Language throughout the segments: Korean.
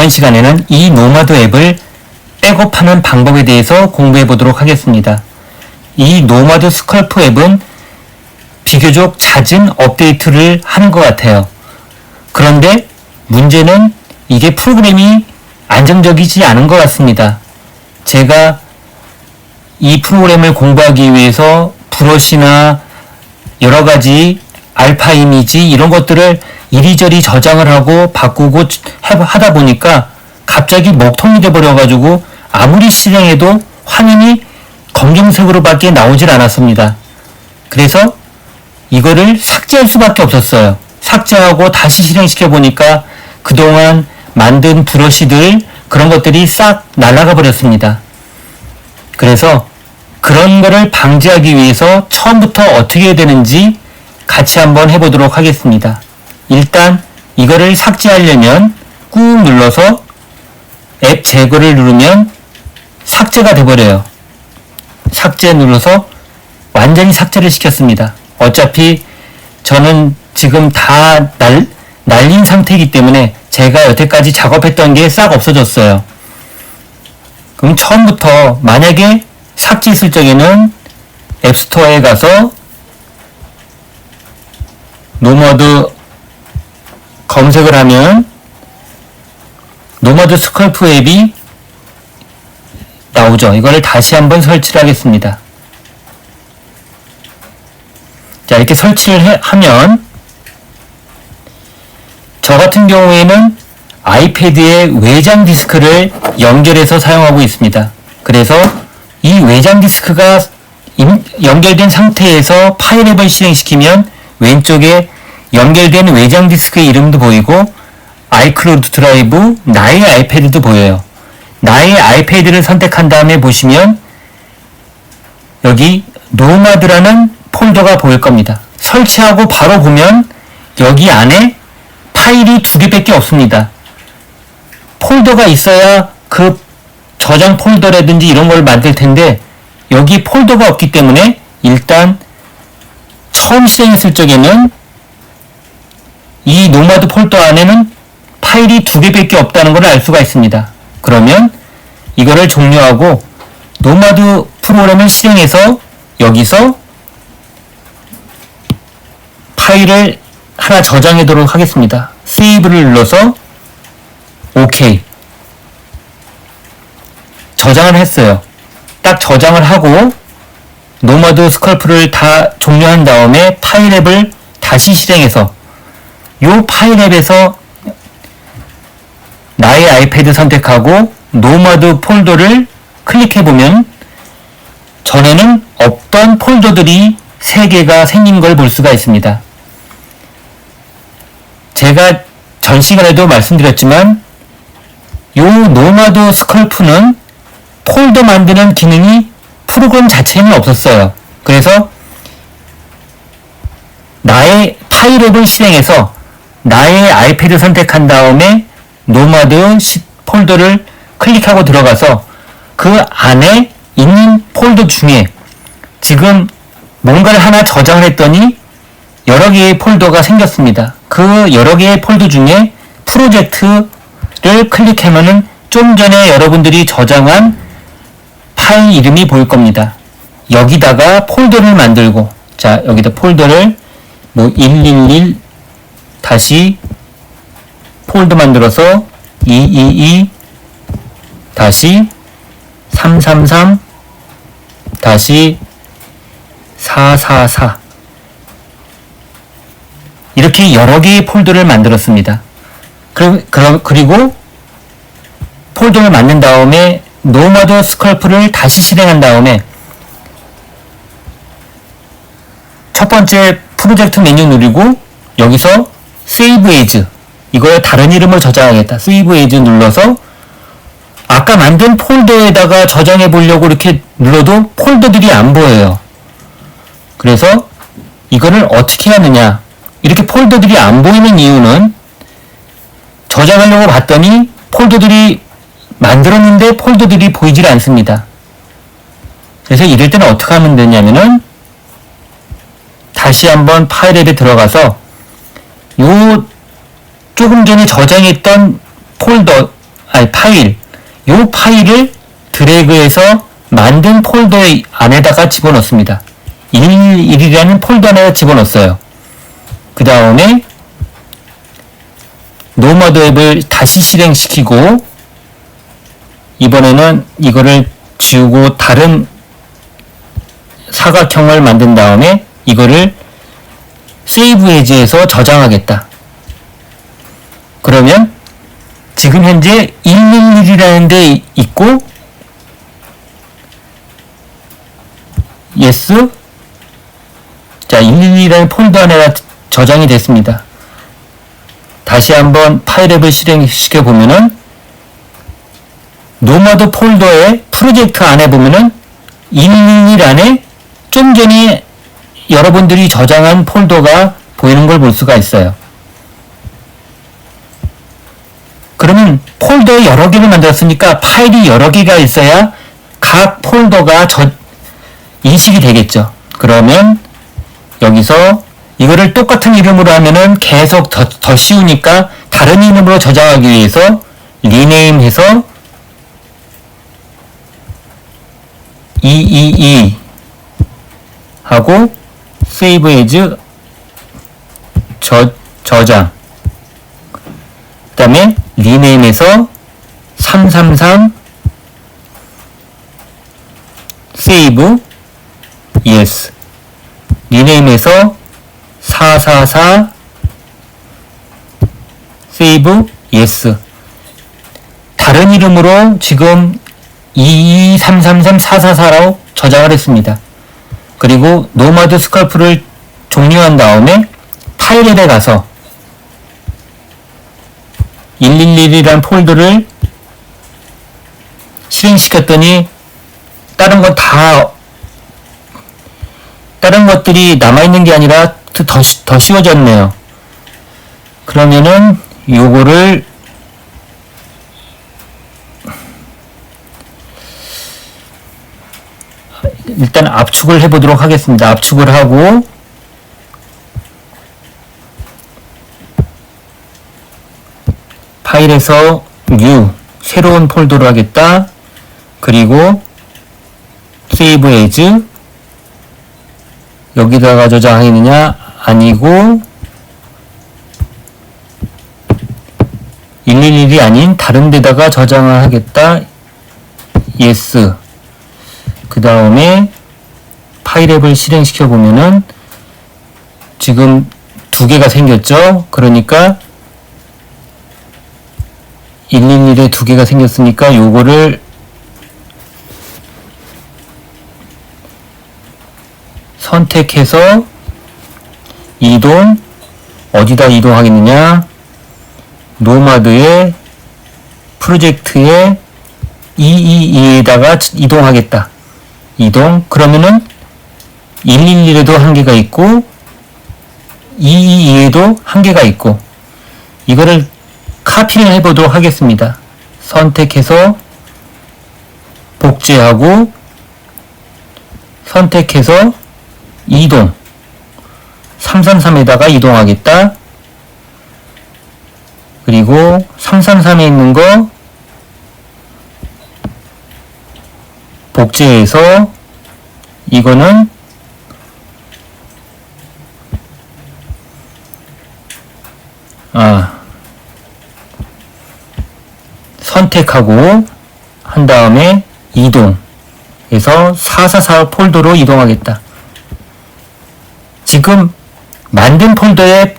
이번 시간에는 이 노마드 앱을 백업하는 방법에 대해서 공부해 보도록 하겠습니다. 이 노마드 스컬프 앱은 비교적 잦은 업데이트를 하는 것 같아요. 그런데 문제는 이게 프로그램이 안정적이지 않은 것 같습니다. 제가 이 프로그램을 공부하기 위해서 브러쉬나 여러 가지 알파 이미지 이런 것들을 이리저리 저장을 하고 바꾸고 해- 하다 보니까 갑자기 먹통이 돼버려가지고 아무리 실행해도 화면이 검정색으로밖에 나오질 않았습니다. 그래서 이거를 삭제할 수밖에 없었어요. 삭제하고 다시 실행시켜 보니까 그동안 만든 브러쉬들 그런 것들이 싹 날아가 버렸습니다. 그래서 그런 거를 방지하기 위해서 처음부터 어떻게 해야 되는지 같이 한번 해보도록 하겠습니다. 일단 이거를 삭제하려면 꾹 눌러서 앱 제거를 누르면 삭제가 돼버려요. 삭제 눌러서 완전히 삭제를 시켰습니다. 어차피 저는 지금 다 날, 날린 상태이기 때문에 제가 여태까지 작업했던 게 싹 없어졌어요. 그럼 처음부터 만약에 삭제했을 적에는 앱스토어에 가서 노머드 검색을 하면 노머드 스컬프 앱이 나오죠. 이거를 다시 한번 설치를 하겠습니다. 자, 이렇게 설치를 해- 하면 저 같은 경우에는 아이패드의 외장 디스크를 연결해서 사용하고 있습니다. 그래서 이 외장 디스크가 임- 연결된 상태에서 파일 앱을 실행시키면 왼쪽에 연결된 외장 디스크의 이름도 보이고 아이클로드 드라이브, 나의 아이패드도 보여요. 나의 아이패드를 선택한 다음에 보시면 여기 노마드라는 폴더가 보일 겁니다. 설치하고 바로 보면 여기 안에 파일이 두 개밖에 없습니다. 폴더가 있어야 그 저장 폴더라든지 이런 걸 만들 텐데 여기 폴더가 없기 때문에 일단 처음 실행했을 적에는 이 노마드 폴더 안에는 파일이 두 개밖에 없다는 걸 알 수가 있습니다. 그러면 이거를 종료하고 노마드 프로그램을 실행해서 여기서 파일을 하나 저장하도록 하겠습니다. 세이브를 눌러서 OK 저장을 했어요. 딱 저장을 하고 노마드 스컬프를 다 종료한 다음에 파일 앱을 다시 실행해서 요 파일 앱에서 나의 아이패드 선택하고 노마드 폴더를 클릭해 보면 전에는 없던 폴더들이 3개가 생긴 걸 볼 수가 있습니다. 제가 전 시간에도 말씀드렸지만 요 노마드 스컬프는 폴더 만드는 기능이 프로그램 자체에는 없었어요. 그래서 나의 파일 앱을 실행해서 나의 아이패드 선택한 다음에 노마드 시- 폴더를 클릭하고 들어가서 그 안에 있는 폴더 중에 지금 뭔가를 하나 저장을 했더니 여러 개의 폴더가 생겼습니다. 그 여러 개의 폴더 중에 프로젝트를 클릭하면은 좀 전에 여러분들이 저장한 파일 이름이 보일 겁니다. 여기다가 폴더를 만들고 자 여기다 폴더를 뭐 111 다시 폴더 만들어서 222 다시 333 다시 444 이렇게 여러 개의 폴더를 만들었습니다. 그리고 폴더를 만든 다음에 노마드 스컬프를 다시 실행한 다음에 첫 번째 프로젝트 메뉴 누르고 여기서 세이브 에이즈 이거에 다른 이름을 저장하겠다. 세이브 에이즈 눌러서 아까 만든 폴더에다가 저장해 보려고 이렇게 눌러도 폴더들이 안 보여요. 그래서 이거를 어떻게 하느냐. 이렇게 폴더들이 안 보이는 이유는 저장하려고 봤더니 폴더들이 만들었는데 폴더들이 보이질 않습니다. 그래서 이럴 때는 어떻게 하면 되냐면은 다시 한번 파일 앱에 들어가서 요 조금 전에 저장했던 폴더 아니 파일 요 파일을 드래그해서 만든 폴더 안에다가 집어넣습니다. 111이라는 폴더 안에 집어넣었어요. 그 다음에 노마드 앱을 다시 실행시키고 이번에는 이거를 지우고 다른 사각형을 만든 다음에 이거를 세이브 에지에서 저장하겠다. 그러면 지금 현재 111이라는 데 있고 yes 자 111이라는 폴더 안에 저장이 됐습니다. 다시 한번 파일 앱을 실행시켜 보면은 노마드 폴더의 프로젝트 안에 보면은 111 안에 좀 전에 여러분들이 저장한 폴더가 보이는 걸 볼 수가 있어요. 그러면 폴더 여러 개를 만들었으니까 파일이 여러 개가 있어야 각 폴더가 저, 인식이 되겠죠. 그러면 여기서 이거를 똑같은 이름으로 하면은 계속 더, 더 쉬우니까 다른 이름으로 저장하기 위해서 리네임 해서 222 하고 as 저, 저장. 그 다음에 리네임에서 333 save yes. 리네임에서 444 save yes. 다른 이름으로 지금 2233344로 저장을 했습니다. 그리고 노마드 스컬프를 종료한 다음에 파일에 가서 111이란 폴더를 실행시켰더니 다른 건 다 다른 것들이 남아있는 게 아니라 더, 쉬- 더 쉬워졌네요. 그러면은 요거를 일단 압축을 해보도록 하겠습니다. 압축을 하고 파일에서 new 새로운 폴더로 하겠다. 그리고 save as 여기다가 저장하겠느냐? 아니고 111이 아닌 다른 데다가 저장을 하겠다. yes. 그 다음에 파일 앱을 실행시켜 보면은 지금 두 개가 생겼죠. 그러니까 111에 두 개가 생겼으니까 요거를 선택해서 이동 어디다 이동하겠느냐 노마드의 프로젝트에 222에다가 이동하겠다 이동? 그러면은 111에도 한계가 있고 222에도 한계가 있고 이거를 카피를 해보도록 하겠습니다. 선택해서 복제하고 선택해서 이동. 333에다가 이동하겠다. 그리고 333에 있는 거 복제해서 이거는 아 선택하고 한 다음에 이동 해서 444 폴더로 이동하겠다. 지금 만든 폴더에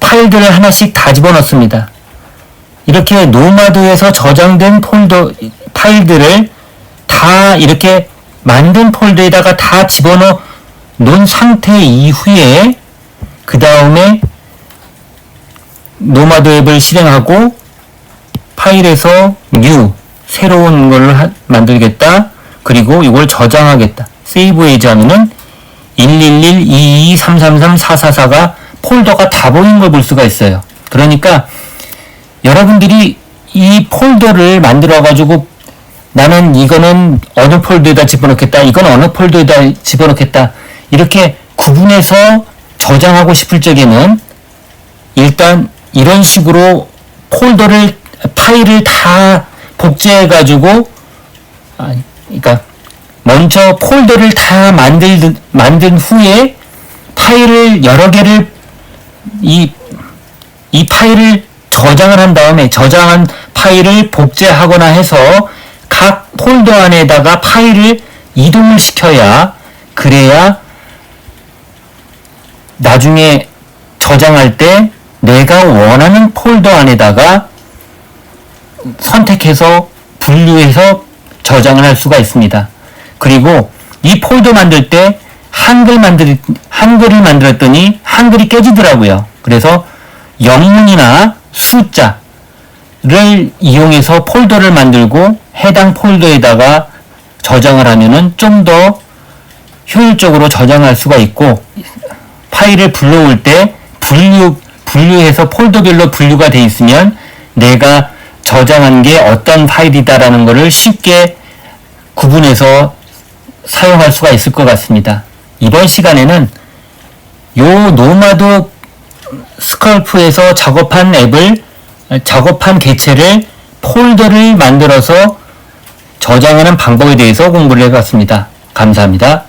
파일들을 하나씩 다 집어넣습니다. 이렇게 노마드에서 저장된 폴더 파일들을 다 이렇게 만든 폴더에다가 다 집어넣어 놓은 상태 이후에 그 다음에 노마드 앱을 실행하고 파일에서 new 새로운 걸 하- 만들겠다. 그리고 이걸 저장하겠다. 세이브 에이즈 하면은 111, 22, 333, 444가 폴더가 다 보이는 걸 볼 수가 있어요. 그러니까 여러분들이 이 폴더를 만들어 가지고 나는 이거는 어느 폴더에다 집어넣겠다. 이건 어느 폴더에다 집어넣겠다. 이렇게 구분해서 저장하고 싶을 적에는 일단 이런 식으로 폴더를 파일을 다 복제해 가지고, 아, 그러니까 먼저 폴더를 다 만들, 만든 후에 파일을 여러 개를 이, 이 파일을 저장을 한 다음에 저장한 파일을 복제하거나 해서 각 폴더 안에다가 파일을 이동을 시켜야 그래야 나중에 저장할 때 내가 원하는 폴더 안에다가 선택해서 분류해서 저장을 할 수가 있습니다. 그리고 이 폴더 만들 때 한글 만들 한글을 만들었더니 한글이 깨지더라고요. 그래서 영문이나 숫자 를 이용해서 폴더를 만들고 해당 폴더에다가 저장을 하면은 좀 더 효율적으로 저장할 수가 있고 파일을 불러올 때 분류 분류해서 폴더별로 분류가 돼 있으면 내가 저장한 게 어떤 파일이다라는 것을 쉽게 구분해서 사용할 수가 있을 것 같습니다. 이번 시간에는 요 노마드 스컬프에서 작업한 앱을 작업한 개체를 폴더를 만들어서 저장하는 방법에 대해서 공부를 해봤습니다. 감사합니다.